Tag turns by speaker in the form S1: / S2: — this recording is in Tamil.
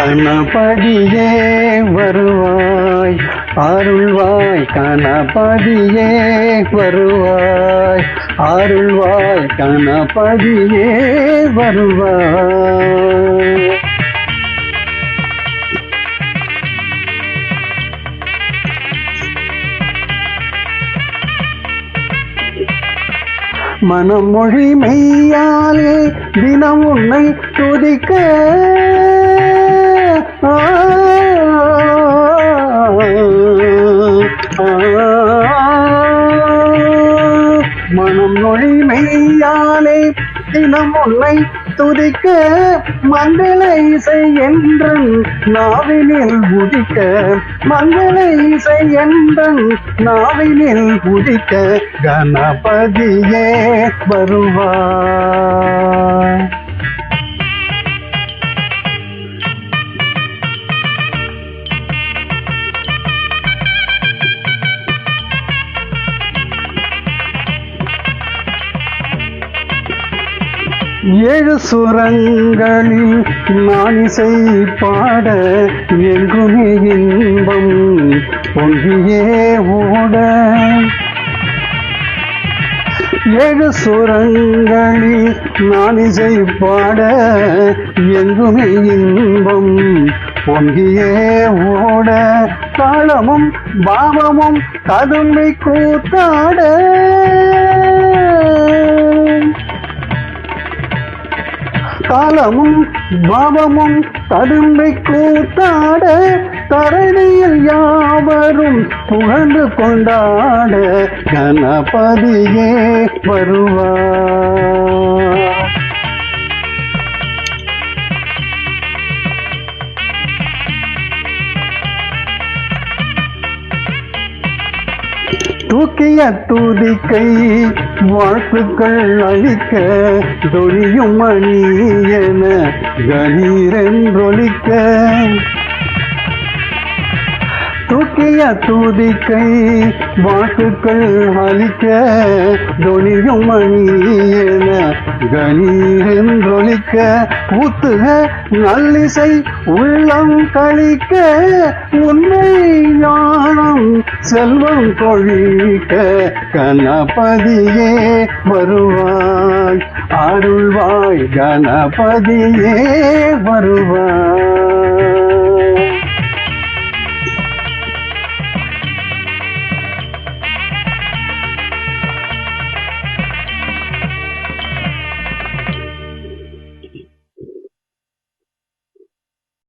S1: கணபதியே வருவாய். அருள்வாய் கணபதியே வருவாய். அருள்வாய் கணபதியே வருவாய். மனமொழி மெய்யாலே தினம் உன்னை துதிக்க. தினம் உன்னை துதிக்க மங்கள இசை என்றன் நாவினில் உதிக்க. மங்கள இசை என்றன் நாவினில் உதிக்க. கணபதியே வருவாய் ஏழு சுரங்களில் நான் பாட எங்குமே இன்பம் பொங்கியே ஓட. ஏழு சுரங்களில் நான் பாட எங்குமே இன்பம் பொங்கியே ஓட. தாளமும் பாவமும் கதுமை கூத்தாட. காலமும் பாவமும் தடும்பை கூத்தாட தரணியில் யாவரும் புகழ்ந்து கொண்டாட கணபதியே வருவார். தூக்கிய தூதிக்கை வாழ்த்துக்கள் அளிக்க தொழியும் மணி என கணீரென்றொழிக்க. துதிக்கை வாழ்த்துக்கள் அளிக்க தொழியும் மணி என ஊத்துக நல்லிசை உள்ளம் கழிக்க உண்மை ஞானம் செல்வம் கொழிக்க கணபதியே வருவாய். அருள்வாய் கணபதியே வருவாய்.